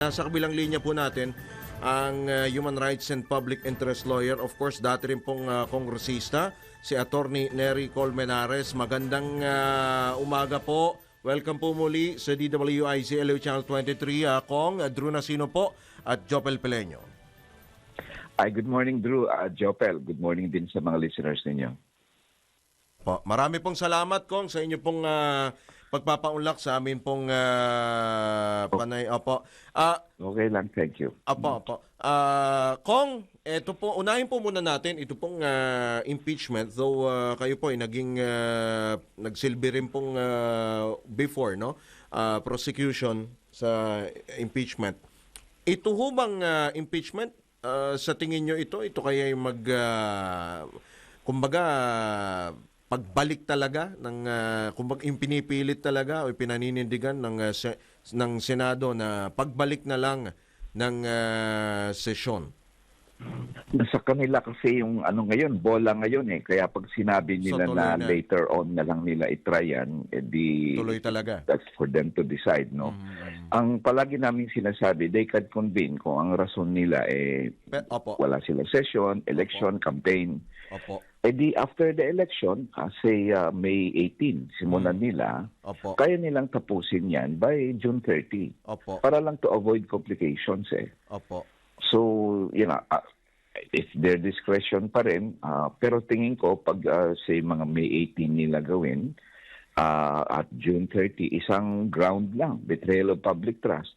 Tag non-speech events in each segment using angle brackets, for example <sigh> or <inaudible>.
Nasa kabilang linya po natin ang uh, Human Rights and Public Interest Lawyer, of course, dati rin pong uh, kongresista, si Attorney Nery Colmenares. Magandang uh, umaga po. Welcome po muli sa DWIC LU Channel 23, uh, Kong, uh, Drew Nasino po at Jopel Peleño. Hi, good morning Drew. Uh, Jopel, good morning din sa mga listeners ninyo. Po, marami pong salamat, Kong, sa inyo pong uh, pagpapaunlak sa amin pong uh, panay. Opo. Ah, Okay lang, thank you. Apo, apo. Ah, Kong, eto po, unahin po muna natin ito pong ah, impeachment though ah, kayo po ay naging ah, nagsilbi rin pong ah, before no ah, prosecution sa impeachment. Ito ho bang ah, impeachment ah, sa tingin nyo ito ito kaya yung mag ah, kumbaga pagbalik talaga ng uh, kumbaga yung pinipilit talaga o pinaninindigan ng ah, se- ng Senado na pagbalik na lang ng ah, sesyon. Nasa kanila kasi yung ano ngayon, bola ngayon eh. Kaya pag sinabi nila tuloy na, na. later on na lang nila itry yan, eh di Tuloy talaga. that's for them to decide, no? Mm, Ang palagi namin sinasabi, they can convene kung ang rason nila eh Pe- opo. wala silang session, election, campaign. Opo. Eh di after the election, kasi uh, May 18, simulan Mm. nila, Opo. kaya nilang tapusin yan by June 30. Opo. Para lang to avoid complications eh. Opo. So, you know, uh, it's their discretion pa rin. uh, pero tingin ko, pag uh, say mga May 18 nila gawin, uh, at June 30, isang ground lang, betrayal of public trust.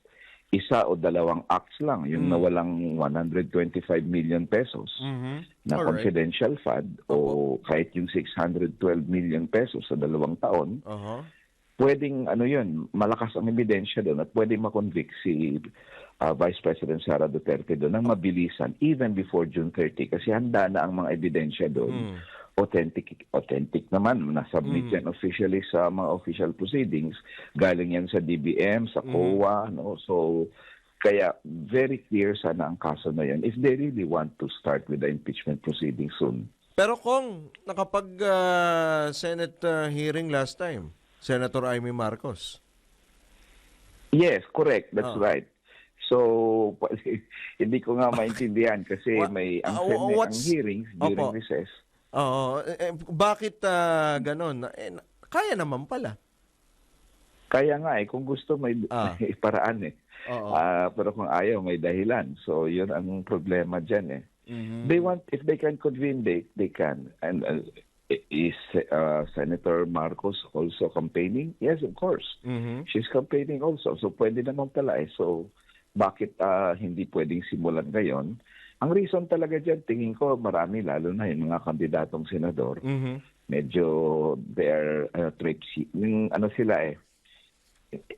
Isa o dalawang acts lang, yung Mm. nawalang 125 million pesos Mhm. na Alright. confidential fund o kahit yung 612 million pesos sa dalawang taon, Aha. pwedeng ano yun, malakas ang ebidensya doon at pwedeng makonvict si uh, Vice President Sara Duterte doon ng mabilisan even before June 30 kasi handa na ang mga ebidensya doon. Mm. Authentic authentic naman na-submit Mm. yan officially sa mga official proceedings. Galing yan sa DBM, sa Mm. COA, no? So kaya very clear sana ang kaso na yan if they really want to start with the impeachment proceedings soon. Pero kung nakapag ah, Senate ah, hearing last time, Senator Amy Marcos. Yes, correct. That's Ah. right. So, <laughs> hindi ko nga maintindihan kasi may ang, uh, Senate, ang hearings during Opo. recess. Oo. Eh, eh, bakit ah, ganon? Eh, kaya naman pala. Kaya nga eh, kung gusto may, Ah. <laughs> may paraan eh. Oo. Ah, pero kung ayaw, may dahilan. So, yun ang problema dyan eh. Mhm. They want, if they can convene, they, they can. And uh, is uh, Senator Marcos also campaigning? Yes, of course. Mhm. She's campaigning also. So, pwede naman pala eh. So, bakit ah, hindi pwedeng simulan ngayon? Ang reason talaga dyan, tingin ko marami, lalo na yung mga kandidatong senador, Mhm. medyo they're uh, tripsy. Yung ano sila eh,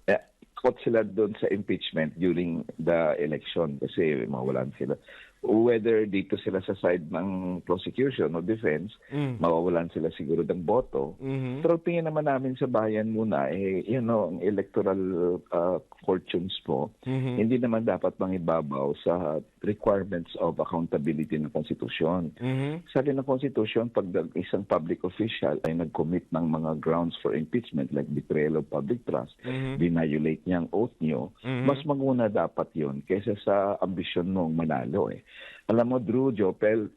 eh, caught sila doon sa impeachment during the election kasi mawalan sila. Whether dito sila sa side ng prosecution o defense, Mm. mawawalan sila siguro ng boto. Mhm. Pero tingin naman namin sa bayan muna, eh, you know, ang electoral uh, fortunes po, Mhm. hindi naman dapat mangibabaw sa requirements of accountability ng konstitusyon. Mhm. Sabi ng konstitusyon, pag isang public official ay nag-commit ng mga grounds for impeachment like betrayal of public trust, Mhm. binayolate niya ang oath niyo, Mhm. mas maguna dapat yon kaysa sa ambisyon mong manalo eh. Alam mo, Drew, Jopel,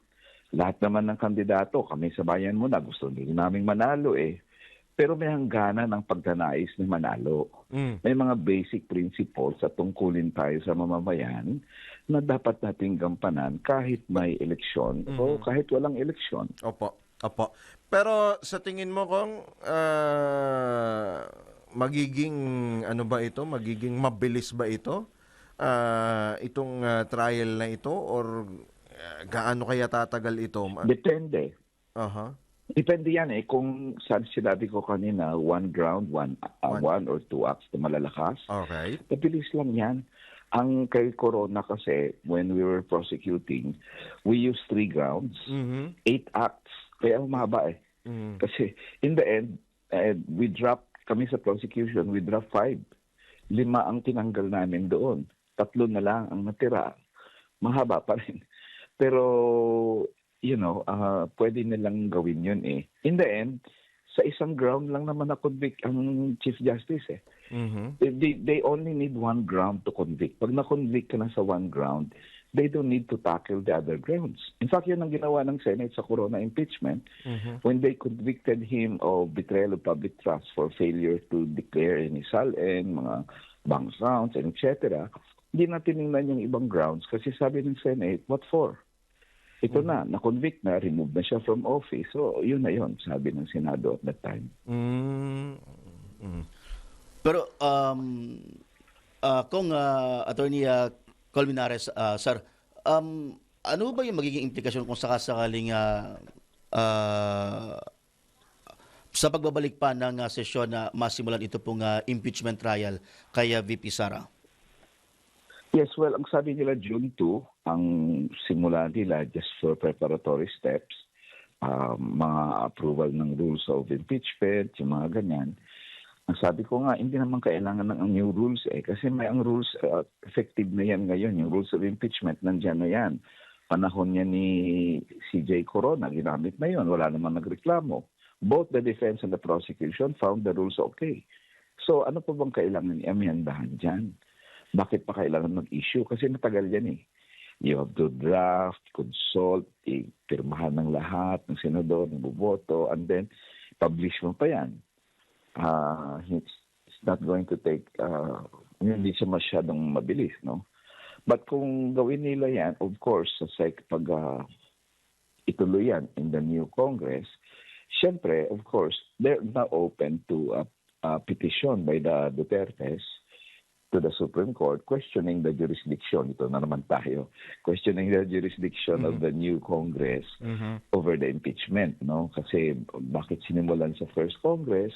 lahat naman ng kandidato, kami sa bayan mo na gusto din naming manalo eh. Pero may hangganan ng pagkanais na manalo. Mm. May mga basic principles at tungkulin tayo sa mamamayan na dapat nating gampanan kahit may eleksyon o kahit walang eleksyon. Opo. Opo. Pero sa tingin mo kung ah, magiging ano ba ito? Magiging mabilis ba ito? Ah, itong ah, trial na ito or ah, gaano kaya tatagal ito? Depende. Aha. Depende yan eh kung saan sinabi ko kanina, one ground, one, uh, One. one or two acts na malalakas. Okay. Mabilis lang yan. Ang kay Corona kasi, when we were prosecuting, we used three grounds, Mhm. eight acts. Kaya umaba eh. Mhm. Kasi in the end, eh, we dropped, kami sa prosecution, we dropped five. Lima ang tinanggal namin doon. Tatlo na lang ang natira. Mahaba pa rin. Pero, you know, ah, pwede nilang gawin yun eh. In the end, sa isang ground lang naman na-convict ang Chief Justice eh. Mhm. They, they only need one ground to convict. Pag na-convict ka na sa one ground, they don't need to tackle the other grounds. In fact, yun ang ginawa ng Senate sa corona impeachment when they convicted him of betrayal of public trust for failure to declare any SALN, mga bank grounds, and etc. Hindi na tinignan yung ibang grounds kasi sabi ng Senate, what for? Ito na, na-convict na, remove na siya from office. So, yun na yun, sabi ng Senado at that time. Mm. Mm. Pero um ah, kung ah, attorney uh, Colmenares ah, sir, um ano ba yung magiging implikasyon kung sakasakaling ah, ah, sa pagbabalik pa ng ah, sesyon na masimulan ito pong ah, impeachment trial kay ah, VP Sara? Yes, well, ang sabi nila June 2, ang simula nila just for preparatory steps, um, mga approval ng rules of impeachment, yung mga ganyan. Ang sabi ko nga, hindi naman kailangan ng new rules eh. Kasi may ang rules, uh, effective na yan ngayon. Yung rules of impeachment, nandyan na yan. Panahon niya ni CJ Corona, ginamit na yun. Wala naman nagreklamo. Both the defense and the prosecution found the rules okay. So ano pa bang kailangan i-amyandahan dyan? Bakit pa kailangan mag-issue? Kasi matagal yan eh. You have to draft, consult, pirmahan ng lahat, ng senador, ng boboto, and then publish mo pa yan. Uh, it's, it's not going to take, uh, hindi siya masyadong mabilis, no? But kung gawin nila yan, of course, sa sec, pag uh, ituloy yan in the new Congress, syempre, of course, they're now open to a, a petition by the Dutertes to the Supreme Court questioning the jurisdiction. Ito na naman tayo. Questioning the jurisdiction of the new Congress Mhm. over the impeachment. no Kasi bakit sinimulan sa first Congress?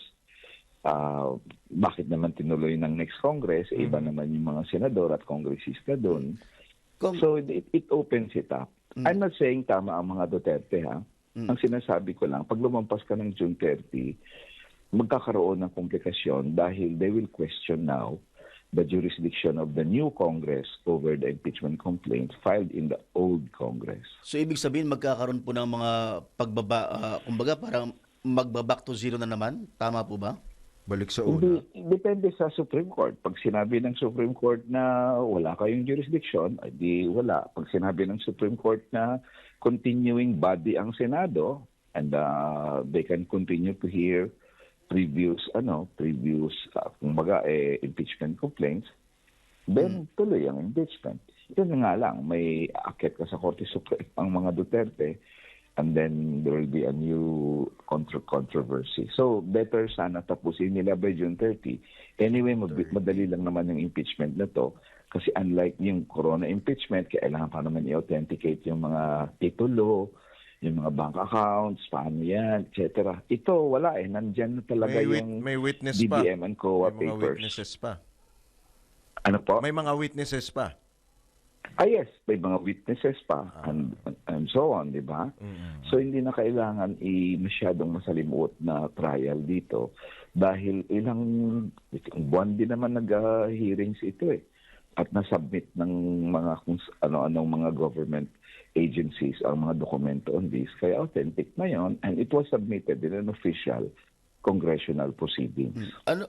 ah, bakit naman tinuloy ng next Congress? Eh, Iba naman yung mga senador at kongresista doon. Kung, So it, it opens it up. I'm not saying tama ang mga Duterte ha. Ang sinasabi ko lang, pag lumampas ka ng June 30, magkakaroon ng komplikasyon dahil they will question now the jurisdiction of the new Congress over the impeachment complaints filed in the old Congress. so ibig sabihin magkakaroon po ng mga pagbaba, ah, kumbaga parang magbaback to zero na naman? Tama po ba? Balik sa una. Hindi, depende sa Supreme Court. Pag sinabi ng Supreme Court na wala kayong jurisdiction, ay di wala. Pag sinabi ng Supreme Court na continuing body ang Senado and uh, they can continue to hear previous ano previous uh, kumbaga eh, impeachment complaints then tuloy ang impeachment na nga lang may akit ka sa Korte Supreme ang mga Duterte and then there will be a new contra controversy. So, better sana tapusin nila by June 30. Anyway, mag- madali lang naman yung impeachment na to kasi unlike yung corona impeachment, kailangan pa naman i-authenticate yung mga titulo, yung mga bank accounts, paano yan, etc. Ito, wala eh. Nandyan na talaga May, wit- yung may witness pa. DBM and COA May mga papers. witnesses pa. Ano po? May mga witnesses pa. Ah yes, may mga witnesses pa and, and so on, di ba? So hindi na kailangan i masyadong masalimuot na trial dito dahil ilang buwan din naman nag-hearings ito eh. At nasubmit ng mga kung ano-anong mga government agencies ang mga dokumento on this. Kaya authentic na yon and it was submitted in an official congressional proceedings. Ano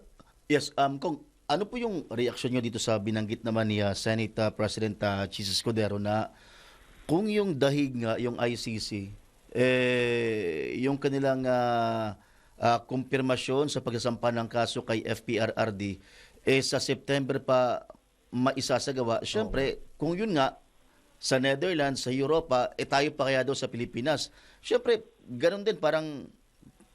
Yes, um kung ano po yung reaksyon niyo dito sa binanggit naman ni uh, Senate uh, President uh, Jesus Cordero na kung yung dahig nga yung ICC eh yung kanilang uh, uh, kumpirmasyon sa pagsasampa ng kaso kay FPRRD eh sa September pa maisasagawa. Syempre, kung yun nga sa Netherlands, sa Europa, eh tayo pa kaya daw sa Pilipinas. Syempre, ganun din parang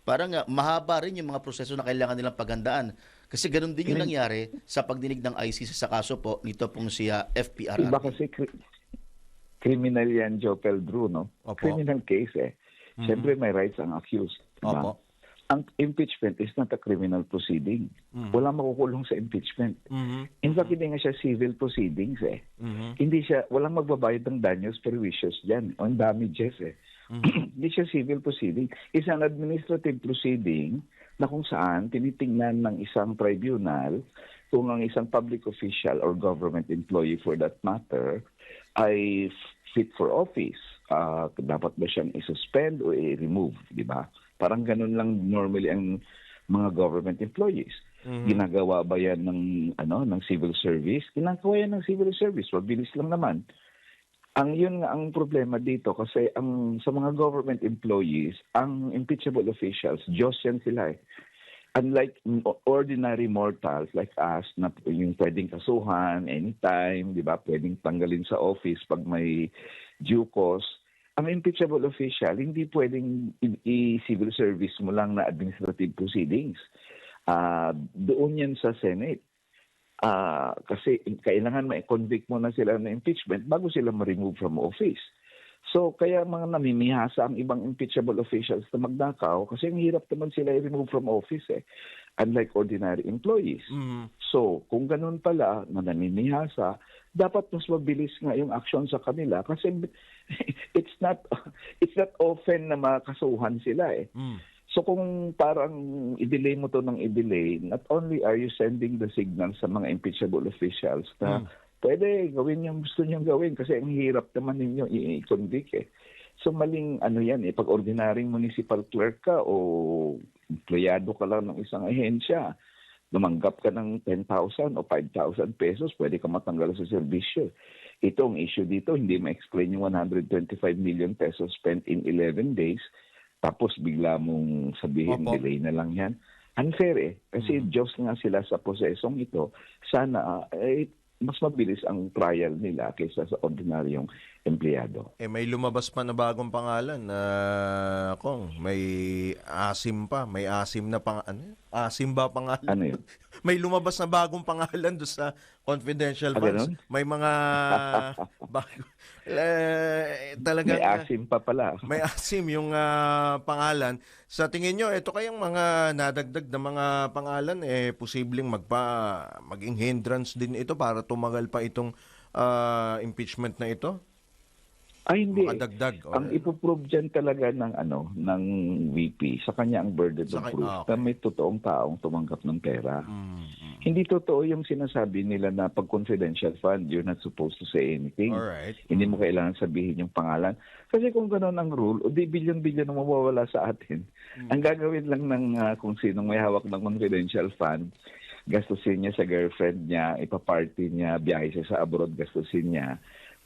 parang uh, mahaba rin yung mga proseso na kailangan nilang paghandaan. Kasi ganun din yung nangyari sa pagdinig ng ICC sa kaso po nito pong si uh, FPRRD. Iba kasi cri- criminal yan, Joe Drew, no? Opo. Criminal case eh. Siyempre may rights ang accused. diba? Opo. Ang impeachment is not a criminal proceeding. Wala makukulong sa impeachment. Mhm. In fact, hindi nga siya civil proceedings eh. Mhm. Hindi siya, walang magbabayad ng danyos perwissos dyan. On damages eh. <clears throat> hindi siya civil proceeding. It's an administrative proceeding na kung saan tinitingnan ng isang tribunal kung ang isang public official or government employee for that matter ay fit for office. Ah, dapat ba siyang i-suspend o i-remove, di ba? Parang ganun lang normally ang mga government employees. Ginagawa ba yan ng ano ng civil service? Ginagawa yan ng civil service. Mabilis lang naman. Ang yun nga ang problema dito kasi ang sa mga government employees, ang impeachable officials, Diyos yan sila eh. Unlike ordinary mortals like us na yung pwedeng kasuhan anytime, di ba? Pwedeng tanggalin sa office pag may due cause. Ang impeachable official, hindi pwedeng i-civil service mo lang na administrative proceedings. Ah, doon yan sa Senate. Ah, kasi kailangan ma-convict mo na sila ng impeachment bago sila ma-remove from office. So, kaya mga namimihasa ang ibang impeachable officials na magnakaw kasi ang hirap naman sila i-remove from office eh. Unlike ordinary employees. Mhm. So, kung ganun pala na namimihasa, dapat mas mabilis nga yung action sa kanila kasi <laughs> it's not <laughs> it's not often na makasuhan sila eh. Mm. So kung parang i-delay mo to ng i-delay, not only are you sending the signal sa mga impeachable officials na Mm. pwede gawin yung gusto niyong gawin kasi ang hirap naman ninyo i-convict eh. So maling ano yan eh, pag ordinaryong municipal clerk ka o empleyado ka lang ng isang ahensya, lumanggap ka ng 10,000 o 5,000 pesos, pwede ka matanggal sa serbisyo. Ito ang issue dito, hindi ma-explain yung 125 million pesos spent in 11 days, tapos bigla mong sabihin Opo. delay na lang yan. Unfair eh. Kasi Diyos nga sila sa posesong ito. Sana eh, mas mabilis ang trial nila kaysa sa ordinaryong empleyado. Eh may lumabas pa na bagong pangalan na kung may asim pa, may asim na pang ano? Asim ba pangalan? Ano yun? May lumabas na bagong pangalan do sa confidential Ah, funds. ganun? May mga <laughs> bago, <laughs> eh, talagang May asim pa pala. <laughs> may asim yung ah, pangalan. Sa tingin nyo, ito kayang mga nadagdag na mga pangalan, eh, posibleng magpa, maging hindrance din ito para tumagal pa itong ah, impeachment na ito? Ay hindi. Makadagdag. or- Ang ipoprove dyan talaga ng ano ng VP sa kanya ang burden Sa of proof ah, okay. na may totoong taong tumanggap ng pera. Mm, mm. Hindi totoo yung sinasabi nila na pag confidential fund, you're not supposed to say anything. Alright. Hindi mo kailangan sabihin yung pangalan. Kasi kung gano'n ang rule, o di bilyon-bilyon ang mawawala sa atin. Ang gagawin lang ng ah, kung sinong may hawak ng confidential fund, gastusin niya sa girlfriend niya, ipaparty niya, biyahe siya sa abroad, gastusin niya.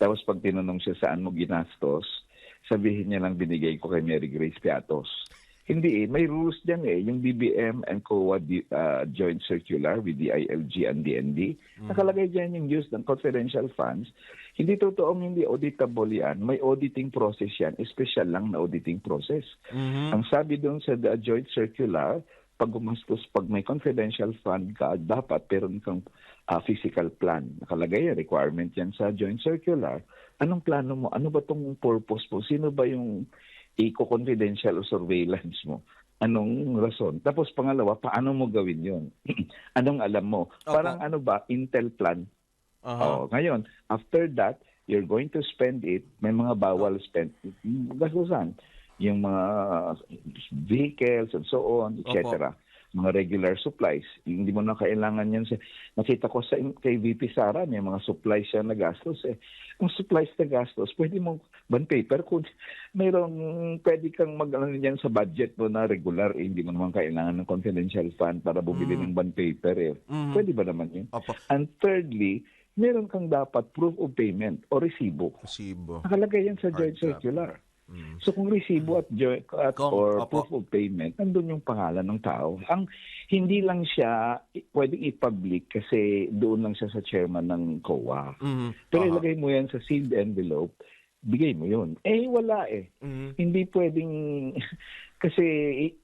Tapos pag tinanong siya saan mo ginastos, sabihin niya lang binigay ko kay Mary Grace Piatos. Hindi eh, may rules dyan eh. Yung BBM and COA ah, joint circular with the ILG and DND. Nakalagay dyan yung use ng confidential funds. Hindi totoong hindi auditable yan. May auditing process yan. Special lang na auditing process. Mhm. Ang sabi doon sa the joint circular, pag gumastos, pag may confidential fund ka, dapat meron kang ah, physical plan. Nakalagay yan, requirement yan sa joint circular. Anong plano mo? Ano ba tong purpose mo? Sino ba yung eco-confidential o surveillance mo? Anong rason? Tapos pangalawa, paano mo gawin yon? <clears throat> Anong alam mo? Parang ano ba, Intel plan Aha. Oh, ngayon, after that, you're going to spend it, may mga bawal spend, gastusan. Yung mga vehicles and so on, etc. Mga regular supplies. Hindi mo na kailangan yan. Sa, nakita ko sa kay VP Sara, may mga supplies siya na gastos. Eh. Ang supplies na gastos, pwede mo bond paper kung mayroong pwede kang mag ano yan sa budget mo na regular, eh, hindi mo naman kailangan ng confidential fund para bumili ng bond paper. Eh. Mhm. Pwede ba naman yun? Opo. And thirdly, meron kang dapat proof of payment o resibo. Resibo. Nakalagay yan sa joint Hard circular. Mm. So kung resibo at, at Kung- or opo. proof of payment, nandun yung pangalan ng tao. Ang hindi lang siya pwedeng i-public kasi doon lang siya sa chairman ng COA. Mhm. Pero Aha. ilagay mo yan sa sealed envelope, bigay mo yun. Eh wala eh. Mhm. Hindi pwedeng <laughs> kasi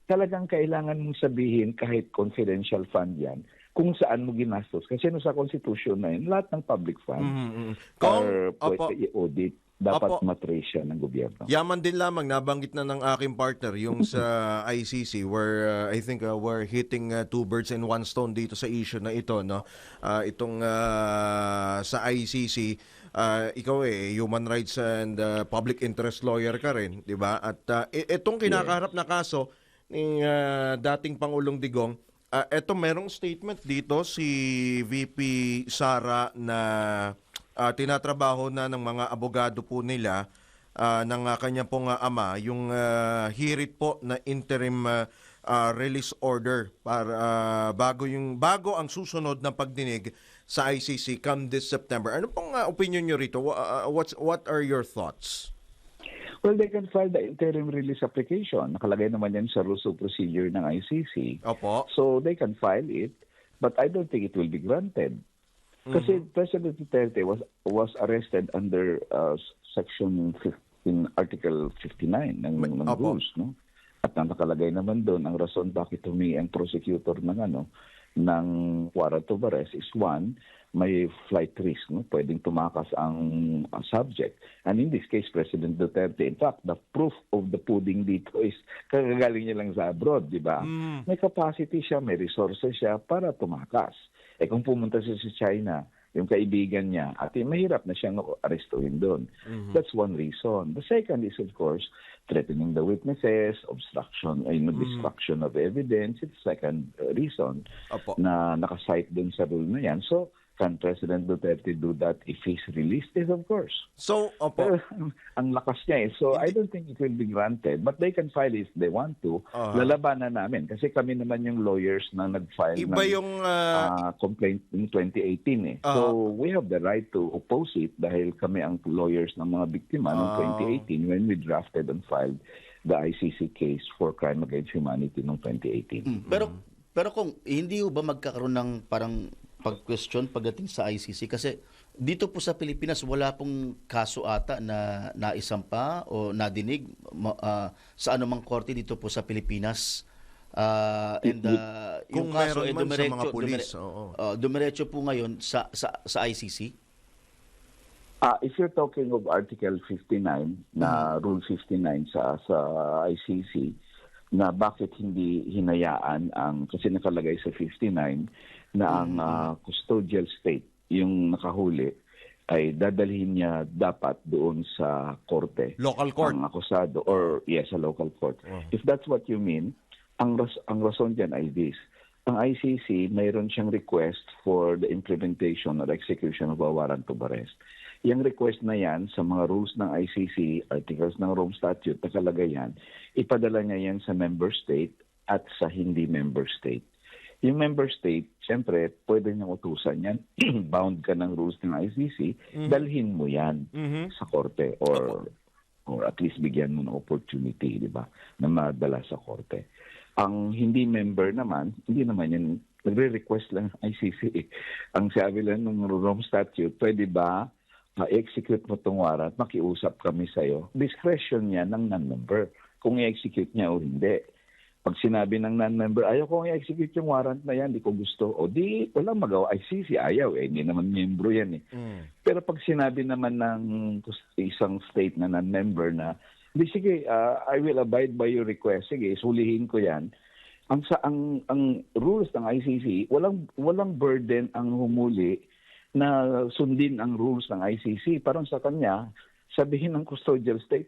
talagang kailangan mong sabihin kahit confidential fund yan kung saan mo ginastos. Kasi no sa constitution na yun, lahat ng public fund Mhm, mhm. Kung, or opo, pwede i-audit, dapat Opo. matrace siya ng gobyerno. Yaman din lamang nabanggit na ng aking partner yung sa <laughs> ICC where uh, I think uh, we're hitting uh, two birds in one stone dito sa issue na ito no. Uh, itong uh, sa ICC uh, ikaw eh human rights and uh, public interest lawyer ka rin, 'di ba? At uh, itong kinakaharap na kaso ni uh, dating Pangulong Digong uh, eto merong statement dito si VP Sara na ah, tinatrabaho na ng mga abogado po nila ah, ng ah, kanya pong ah, ama yung ah, hirit po na interim ah, ah, release order para ah, bago yung bago ang susunod na pagdinig sa ICC come this September. Ano pong ah, opinion nyo rito? Ah, what's what are your thoughts? Well, they can file the interim release application. Nakalagay naman yan sa rules of procedure ng ICC. Opo. So they can file it, but I don't think it will be granted. Kasi President Duterte was was arrested under uh, section 15 article 59 ng, Ma- ng Opo. rules, no? At ang nakalagay naman doon ang rason bakit humingi ang prosecutor ng ano ng warrant of arrest is one, may flight risk, no? Pwedeng tumakas ang uh, subject. And in this case, President Duterte, in fact, the proof of the pudding dito is kagagaling niya lang sa abroad, di ba? May capacity siya, may resources siya para tumakas. Eh kung pumunta siya sa China, yung kaibigan niya, at eh, mahirap na siyang arestuhin doon. That's one reason. The second is, of course, threatening the witnesses, obstruction, ay no, destruction of evidence. It's second uh, reason Opo. na nakasite doon sa rule na yan. So, can President Duterte do that if he's released? Yes, of course. So, opo. Pero <laughs> ang lakas niya eh. So I don't think it will be granted. But they can file if they want to. Aha. Lalabanan namin. Kasi kami naman yung lawyers na nag-file Iba ng yung ah, ah, complaint in 2018 eh. Aha. So we have the right to oppose it dahil kami ang lawyers ng mga biktima noong Ah. 2018 when we drafted and filed the ICC case for crime against humanity noong 2018. Mm. Pero pero kung hindi ba magkakaroon ng parang pag-question pagdating sa ICC kasi dito po sa Pilipinas wala pong kaso ata na naisampa o nadinig ah, sa anumang korte dito po sa Pilipinas. Ah, and ah, Kung yung kaso meron ay dumiretso, mga pulis, dumire- oo. ah, dumiretso po ngayon sa sa sa ICC. Ah, if you're talking of Article 59 na Mm-hmm. Rule 59 sa sa ICC na bakit hindi hinayaan ang kasi nakalagay sa 59 na ang ah, custodial state yung nakahuli ay dadalhin niya dapat doon sa korte local court. ang akusado or yes, a local court. If that's what you mean, ang ras ang rason diyan ay this. Ang ICC mayroon siyang request for the implementation or execution of a warrant of arrest. Yung request na yan sa mga rules ng ICC, articles ng Rome Statute, nakalagay yan, ipadala niya yan sa member state at sa hindi member state. Yung member state, siyempre, pwede niyang utusan yan. <clears throat> Bound ka ng rules ng ICC, dalhin mo yan Mhm. sa korte or or at least bigyan mo ng opportunity, di ba, na madala sa korte. Ang hindi member naman, hindi naman yan, nagre-request lang ng ICC. <laughs> Ang sabi lang ng Rome Statute, pwede ba ma-execute mo itong warrant, makiusap kami sa'yo. Discretion niya ng non-member kung i-execute niya o hindi. Pag sinabi ng non-member, ayaw ko i-execute yung warrant na yan, di ko gusto. O di, walang magawa. ICC, ayaw eh. Hindi naman membro yan eh. Mm. Pero pag sinabi naman ng isang state na non-member na, di sige, ah, I will abide by your request. Sige, sulihin ko yan. Ang sa ang ang rules ng ICC, walang walang burden ang humuli na sundin ang rules ng ICC. Parang sa kanya, sabihin ng custodial state,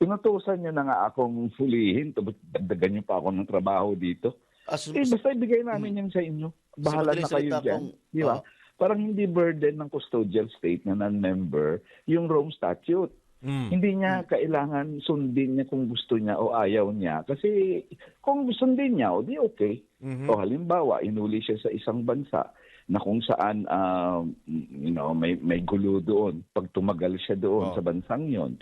pinutusan niyo na nga akong hulihin, dagdagan niyo pa ako ng trabaho dito. As, Eh, basta ibigay namin yan sa inyo. Bahala na kayo dyan. Di ba? Oo. Parang hindi burden ng custodial state na non-member yung Rome Statute. Mm. Hindi niya kailangan sundin niya kung gusto niya o ayaw niya. Kasi kung sundin niya, o di okay. Mhm. O halimbawa, inuli siya sa isang bansa na kung saan ah, you know, may, may gulo doon. Pag tumagal siya doon Oh. sa bansang yon,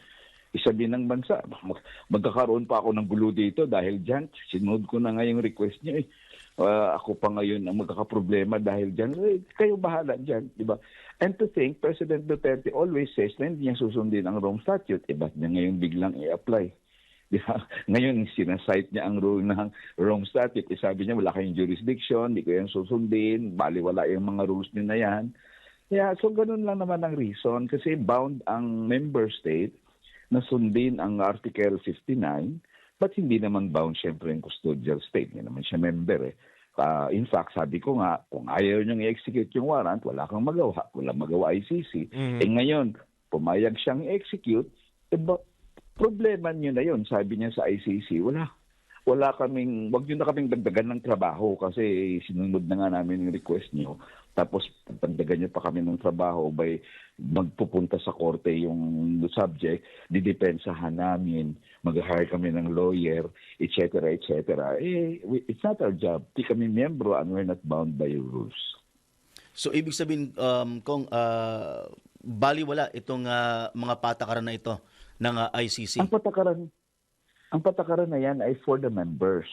isabi ng bansa, mag- magkakaroon pa ako ng gulo dito dahil dyan, sinunod ko na nga yung request niya eh. Ah, ako pa ngayon ang magkakaproblema dahil dyan. Eh, kayo bahala dyan, di ba? And to think, President Duterte always says na hindi niya susundin ang Rome Statute. Eh, ba't niya ngayon biglang i-apply? <laughs> Di ba? Ngayon, sinasite niya ang rule ng Rome Statute. Eh, sabi niya, wala kayong jurisdiction, hindi ko yan susundin, bali wala yung mga rules niyo na yan. Yeah, so ganun lang naman ang reason kasi bound ang member state na sundin ang Article 59 but hindi naman bound syempre yung custodial state. Hindi naman siya member eh. Ah, in fact, sabi ko nga, kung ayaw niyang i-execute yung warrant, wala kang magawa. Wala magawa ICC. Mhm. Eh ngayon, pumayag siyang i-execute, eh ba, problema niyo na yun. Sabi niya sa ICC, wala. Wala kaming, wag nyo na kaming dagdagan ng trabaho kasi sinunod na nga namin yung request nyo. Tapos dagdagan nyo pa kami ng trabaho by magpupunta sa korte yung subject, didepensahan namin, mag-hire kami ng lawyer, etc., etc. Eh, it's not our job. Di kami miyembro and we're not bound by rules. So ibig sabihin um kung uh, baliwala itong ah, mga patakaran na ito ng ah, ICC. Ang patakaran, ang patakaran na yan ay for the members.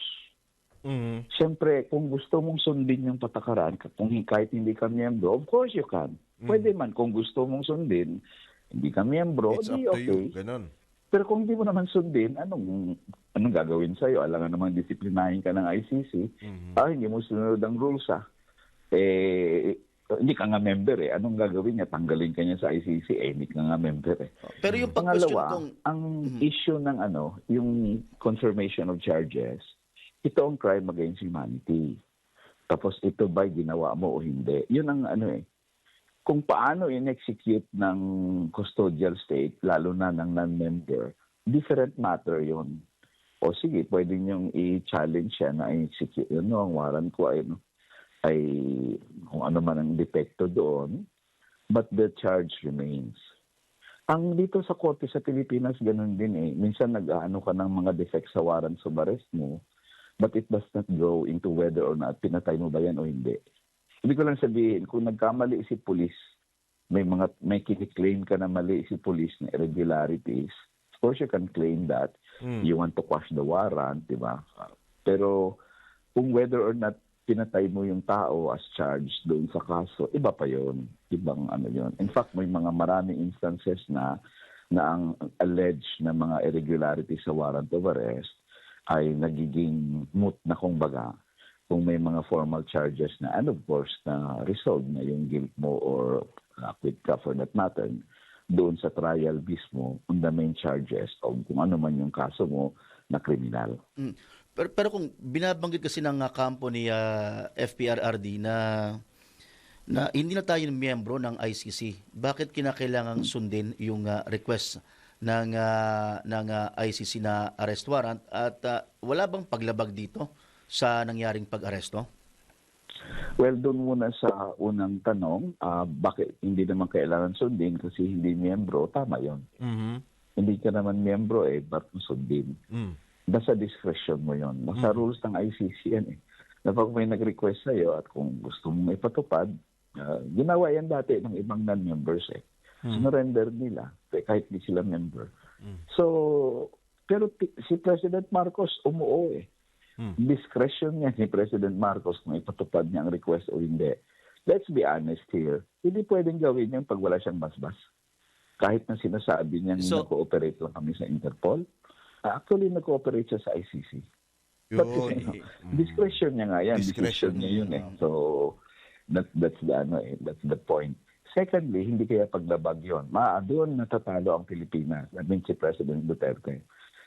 Mhm. Siyempre, kung gusto mong sundin yung patakaran, kung kahit hindi ka miyembro, of course you can. Pwede man kung gusto mong sundin, hindi ka miyembro, It's up di to okay. you. Ganon. Pero kung hindi mo naman sundin, anong anong gagawin sa'yo? Alangan naman disiplinahin ka ng ICC. Ah, hindi mo sunod ang rules ah. Eh, hindi ka nga member eh. Anong gagawin niya? Tanggalin ka niya sa ICC. Eh, hindi ka nga member eh. Pero yung Pangalawa, kung ang issue ng ano, yung confirmation of charges, ito ang crime against humanity. Tapos ito ba ginawa mo o hindi? Yun ang ano eh. Kung paano in-execute ng custodial state, lalo na ng non-member, different matter yun. O sige, pwede niyong i-challenge siya na i-execute. Yun, no, ang warrant ko ay, ano, ay kung ano man ang depekto doon, but the charge remains. Ang dito sa korte sa Pilipinas, ganun din eh. Minsan nag-ano ka ng mga defects sa warrants of arrest mo, but it does not go into whether or not pinatay mo ba yan o hindi. Ibig ko lang sabihin, kung nagkamali si police, may mga may kiniklaim ka na mali si police na irregularities, of course you can claim that you want to quash the warrant, di ba? Pero kung whether or not pinatay mo yung tao as charged doon sa kaso, iba pa yon Ibang ano yon In fact, may mga maraming instances na na ang alleged na mga irregularities sa warrant of arrest ay nagiging moot na kung baga kung may mga formal charges na and of course na resolve na yung guilt mo or acquit ka for that matter doon sa trial mismo on the main charges o kung ano man yung kaso mo na kriminal. Mm. Pero, pero kung binabanggit kasi ng ah, kampo ni ah, FPRRD na na hindi na tayo miyembro ng ICC, bakit kinakailangang sundin yung ah, request ng ah, ng ah, ICC na arrest warrant at ah, wala bang paglabag dito sa nangyaring pag-aresto? Well, doon muna sa unang tanong, ah, bakit hindi naman kailangan sundin kasi hindi miyembro, tama yon. Mhm. Hindi ka naman miyembro eh, ba't sundin? Mm. Nasa discretion mo yon. Nasa rules ng ICC yan eh. Na pag may nag-request sa'yo at kung gusto mong ipatupad, ah, ginawa yan dati ng ibang non-members eh. Sinurrender nila eh, kahit di sila member. So, pero ti- si President Marcos umuo eh. Discretion niya ni President Marcos kung ipatupad niya ang request o hindi. Let's be honest here. Hindi pwedeng gawin yan pag wala siyang basbas. Kahit na sinasabi niya So- nag-cooperate lang kami sa Interpol. Actually, nag-cooperate siya sa ICC. But, Yun. you know, discretion niya nga yan. Discretion Discretion niya yun eh. So, that, that's the ano eh, that's the point. Secondly, hindi kaya paglabag yon. Ma, doon natatalo ang Pilipinas. I mean, si President Duterte.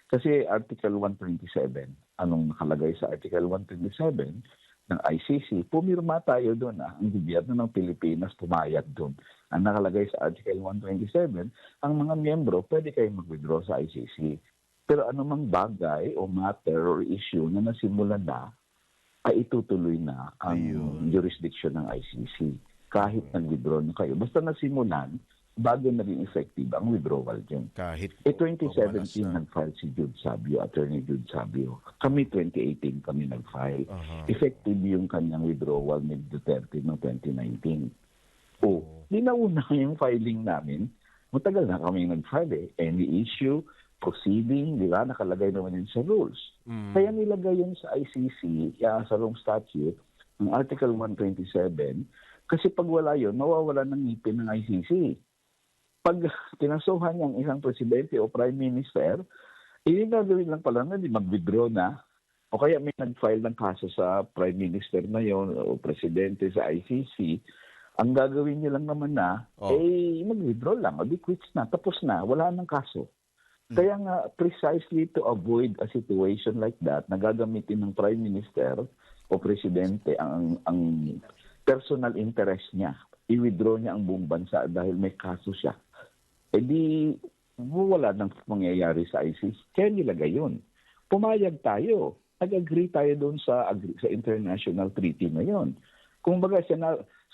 Kasi Article 127, anong nakalagay sa Article 127 ng ICC, pumirma tayo doon ah. Ang gobyerno ng Pilipinas pumayag doon. Ang nakalagay sa Article 127, ang mga miyembro pwede kayong mag-withdraw sa ICC. Pero anumang bagay o matter or issue na nasimulan na, ay itutuloy na ang jurisdiction ng ICC. Kahit nag-withdraw na kayo. Basta nasimulan, bago naging effective ang withdrawal dyan. Kahit Eh, po, 2017 pamalas na. nag-file si Jude Sabio, Attorney Jude Sabio. Kami 2018 kami nag-file. Effective yung kanyang withdrawal ni Duterte noong 2019. Oh, di nauna <laughs> yung filing namin. Matagal na kami nag-file eh. Any issue, proceeding, di ba? Nakalagay naman yun sa rules. Kaya nilagay yun sa ICC, ya, sa wrong statute, ng Article 127, kasi pag wala yun, mawawala ng ngipin ng ICC pag kinasuhan niyang isang presidente o prime minister, eh, yung gagawin lang pala na, di mag-withdraw na. O kaya may nag-file ng kaso sa prime minister na yon o presidente sa ICC, ang gagawin niya lang naman na, Oh. eh, mag-withdraw lang, o di quits na, tapos na, wala nang kaso. Kaya nga, precisely to avoid a situation like that, nagagamitin ng prime minister o presidente ang, ang personal interest niya. I-withdraw niya ang buong bansa dahil may kaso siya eh di wala nang mangyayari sa ISIS. Kaya nilagay yun. Pumayag tayo. nag-agree tayo doon sa, sa international treaty na yon. Kung baga,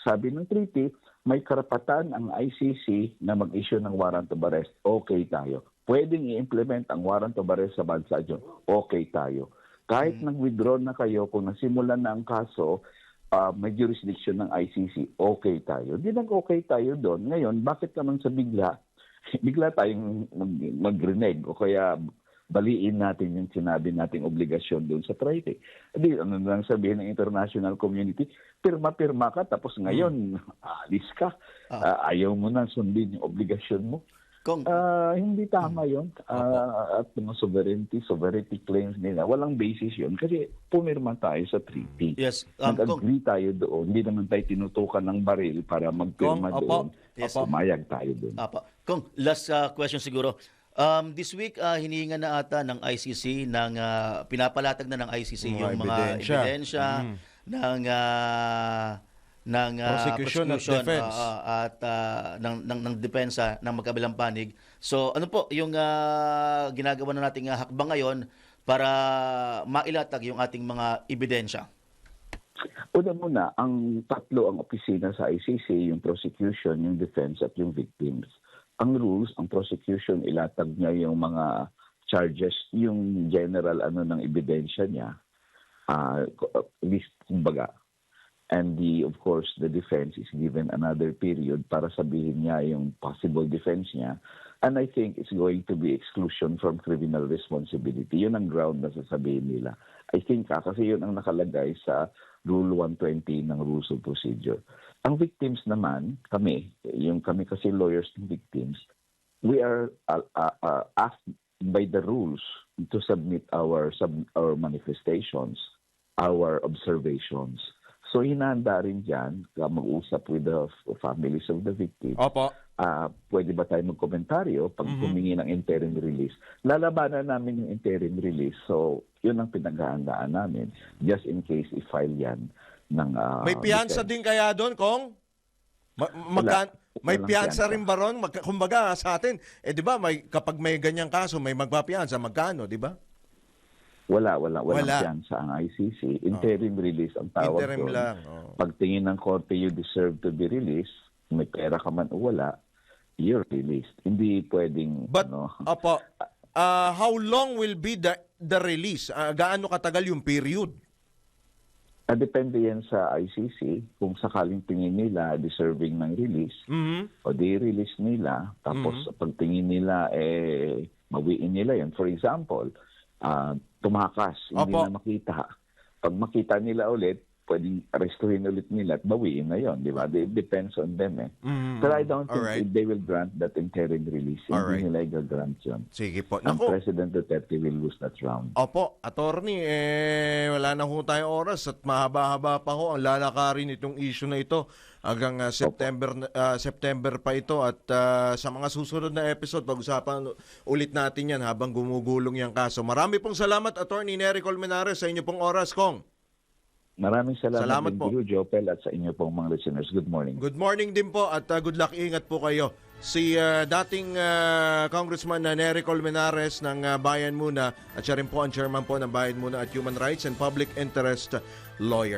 sabi ng treaty, may karapatan ang ICC na mag-issue ng warrant of arrest. Okay tayo. Pwedeng i-implement ang warrant of arrest sa bansa dyan. Okay tayo. Kahit nag-withdraw na kayo, kung nasimulan na ang kaso, ah, may jurisdiction ng ICC, okay tayo. Di nag-okay tayo doon. Ngayon, bakit naman sa bigla, <laughs> bigla tayong mag- mag-renege o kaya baliin natin yung sinabi nating obligasyon doon sa treaty. Hindi, ano lang sabihin ng international community, pirma-pirma ka, tapos ngayon, <laughs> alis ka. Ah, ayaw mo na sundin yung obligasyon mo. Kong, Ah, hindi tama yon at mga sovereignty, sovereignty claims nila, walang basis yon kasi pumirma tayo sa treaty. yes, um, Nag-agree tayo doon. Hindi naman tayo tinutukan ng baril para magpirma opo. doon. Yes. Pumayag tayo doon. Apa. Kung last uh, question siguro. Um, this week, uh, hinihinga na ata ng ICC, ng, uh, pinapalatag na ng ICC Mga yung mga ebidensya. ebidensya ng, uh, ng uh, Prosecution at defense. uh, at uh, ng, ng, ng depensa ng magkabilang panig. So ano po yung uh, ginagawa na nating uh, hakbang ngayon para mailatag yung ating mga ebidensya? Una muna, ang tatlo ang opisina sa ICC, yung prosecution, yung defense at yung victims. Ang rules, ang prosecution, ilatag niya yung mga charges, yung general ano ng ebidensya niya, uh, list kumbaga. And the, of course, the defense is given another period para sabihin niya yung possible defense niya. And I think it's going to be exclusion from criminal responsibility. Yun ang ground na sasabihin nila. I think ah, kasi yun ang nakalagay sa Rule 120 ng Rules of Procedure. Ang victims naman, kami, yung kami kasi lawyers ng victims, we are uh, uh, uh, asked by the rules to submit our sub, our manifestations, our observations. So hinahanda rin dyan, ka mag-usap with the families of the victims. Opo. Ah, pwede ba tayo magkomentaryo pag humingi ng interim release? Lalabanan namin yung interim release. So, yun ang pinaghahandaan namin just in case i-file yan ng ah, May piyansa defense. din kaya doon, Kong? Ma- magka- may Walang piyansa rin ba ron? Magka- kumbaga sa atin, eh di ba, may, kapag may ganyang kaso, may magpapiyansa, magkano, di ba? Wala, wala, walang Wala. piyansa ang ICC. Interim release ang tawag Interim doon. lang. oh. Pagtingin ng korte, you deserve to be released. Kung May pera ka man o wala, you're released. Hindi pwedeng, But, ano, opo, ah, how long will be the the release? Ah, gaano katagal yung period? Ah, depende yan sa ICC kung sakaling tingin nila deserving ng release Mhm. o di-release nila tapos Mm-hmm. pag tingin nila eh mawiin nila yan. For example, ah, tumakas, hindi Opo. na makita. Pag makita nila ulit, pwedeng arrestuhin ulit nila at bawiin na yon, di ba? It depends on them eh. Mhm. But I don't think Alright. they will grant that interim release. Alright. Hindi nila i-grant yun. Sige po. Ang Naku, President Duterte will lose that round. Opo, attorney, eh, wala na ho tayong oras at mahaba-haba pa ho ang lalakarin itong issue na ito hanggang ah, September ah, September pa ito at ah, sa mga susunod na episode pag-usapan ulit natin yan habang gumugulong yung kaso. Marami pong salamat attorney Nery Colmenares sa inyo pong oras, Kong. Maraming salamat, Salamat din po. you, Jopel, at sa inyo pong mga listeners. Good morning. Good morning din po at ah, good luck. Ingat po kayo. Si ah, dating ah, Congressman na Nery Colmenares ng ah, Bayan Muna at siya rin po ang chairman po ng Bayan Muna at Human Rights and Public Interest Lawyer.